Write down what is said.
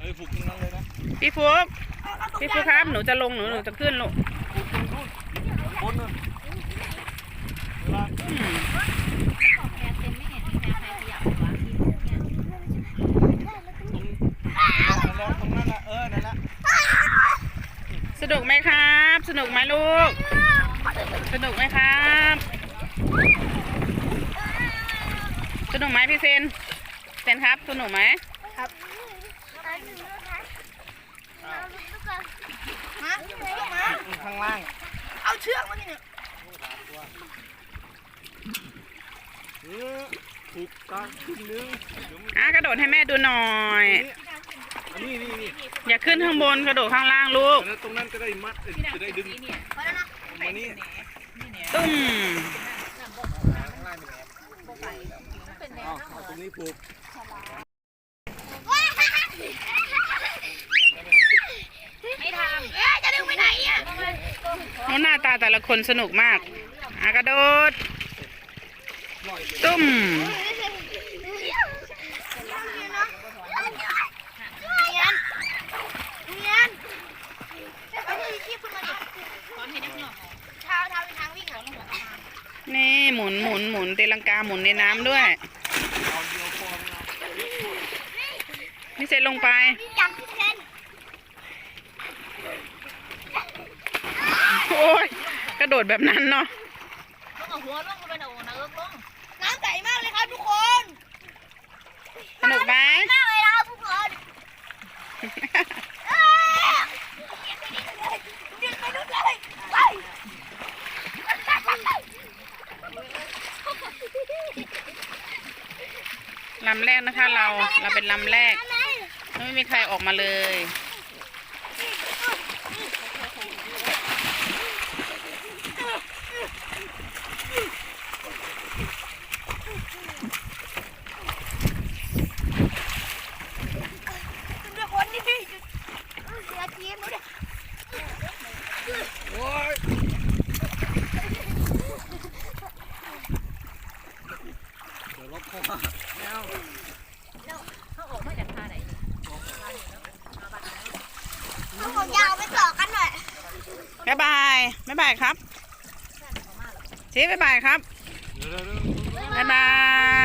เอ้ยผูกตรงนั้นเลยนะพี่ฟุกพี่ฟุกครับหนูจะลงหนูหนูจะขึ้นลูกบนนู่นเวลาอืมของแกเต็มไม่เห็นมีแค่ใครขยับวะที่พวกเนี่ยตรงนั่นแหละตรงนั้นแหละเออนั่นแหละสนุกไหมครับ สนุกไหมลูก สนุกไหมครับ สนุกไหมพี่เซนเซนครับ สนุกไหม มามาข้างล่าง เอาเชือกมาที่เนี่ยเออผูกกลางขึ้นนึงเดี๋ยวมันอะกระโดดให้แม่ดูหน่อยอันนี้นี่นี่อย่าขึ้นข้างบนกระโดดข้างล่างลูก แล้วตรงนั้นก็ได้มัดเอ้ยจะได้ดึงพอแล้วนะมานี่ตุ้มอ๋อเอาตรงนี้ผูก ไม่ท เอ๊ะจะดึงไปไหนอะ โอ้ หน้าตาแต่ละคนสนุกมากอะกระโดด ตุ้มเนียนเนียนเนียนเอาที่คีบขึ้นมาดิตอนเห็นนักหน่อเท้าเท้าเป็นทางวิ่งเหรอนี่หมุนหมุนหมุนเตลังกาหมุนในน้ำด้วย นี่เสร็จลงไป วิ่งจับที่เส้น โอ้ยก ระโดดแบบนั้นเนาะต้องเอาหัวลงไปหน่อยนะเอิกลงน้ำใสมากเลยครับทุกคนสนุกไหมมากเลยนะครับทุกคนเอ้ยดึงไปนู่นเลยไปลำแรกนะคะ เราเราเป็นลำแรก ไม่มีใครออกมาเลยด้วยคนนี่เสี ยทีมแล้วเนี่ยโอ้ยเดี๋ยวรถเข้ามาไม่เอาเขาออกมาจากท่าไหนเอาของยาวไปต่อกันหน่อยบ๊ายบายบ๊ายบายครับชี้บ๊ายบายครับเดี๋ยวเดี๋ยวเดี๋ยวบ๊ายบาย